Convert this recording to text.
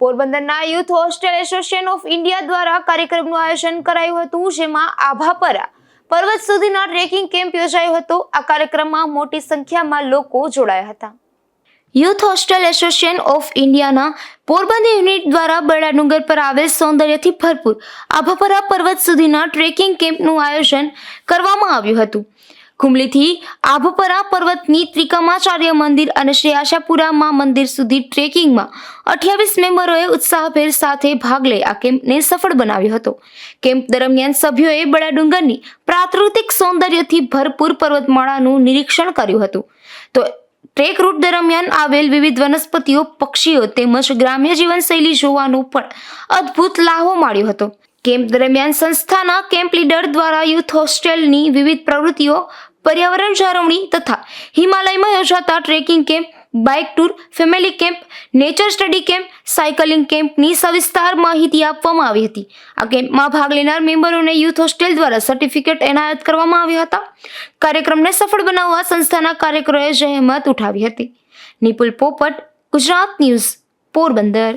પોરબંદરના youth hostel association of India દ્વારા કાર્યક્રમનું આયોજન કરાયું હતું, જેમાં આભાપરા પર્વત સુધીના ટ્રેકિંગ કેમ્પ યોજાયો હતો. આ કાર્યક્રમમાં મોટી સંખ્યામાં લોકો જોડાયા હતા. યુથ હોસ્ટેલ એસોસિએશન ઓફ ઇન્ડિયાના પોરબંદર યુનિટ દ્વારા બરડા ડુંગર પર આવેલ સૌંદર્યથી ભરપૂર આભાપરા પર્વત સુધીના ટ્રેકિંગ કેમ્પનું આયોજન કરવામાં આવ્યું હતું. કુંબલીથી આભપરા પર્વતની ત્રિકમાચાર્ય મંદિર અને શ્રી આશાપુરા મંદિર સુધી ટ્રેકિંગમાં અઠ્યાવીસ મેમ્બરોએ ઉત્સાહભેર સાથે ભાગ લઈ આ કેમ્પને સફળ બનાવ્યો હતો. કેમ્પ દરમિયાન સભ્યોએ બળા ડુંગરની પ્રાકૃતિક સૌંદર્યથી ભરપૂર પર્વતમાળાનું નિરીક્ષણ કર્યું હતું. તો ટ્રેક રૂટ દરમિયાન આવેલ વિવિધ વનસ્પતિઓ, પક્ષીઓ તેમજ ગ્રામ્ય જીવનશૈલી જોવાનો પણ અદ્ભુત લાહો માળ્યો હતો. કેમ્પ દરમિયાન સંસ્થાના કેમ્પ લીડર દ્વારા યુથ હોસ્ટેલની વિવિધ પ્રવૃત્તિઓ, પર્યાવરણ જાળવણી તથા હિમાલયમાં યોજાતા trekking camp, bike tour, family camp, nature study camp, cycling કેમ્પની સવિસ્તાર માહિતી આપવામાં આવી હતી. આ કેમ્પમાં ભાગ લેનાર મેમ્બરોને યુથ હોસ્ટેલ દ્વારા સર્ટિફિકેટ એનાયત કરવામાં આવ્યા હતા. કાર્યક્રમને સફળ બનાવવા સંસ્થાના કાર્યકરોએ જહેમત ઉઠાવી હતી. નિપુલ પોપટ, ગુજરાત ન્યૂઝ, પોરબંદર.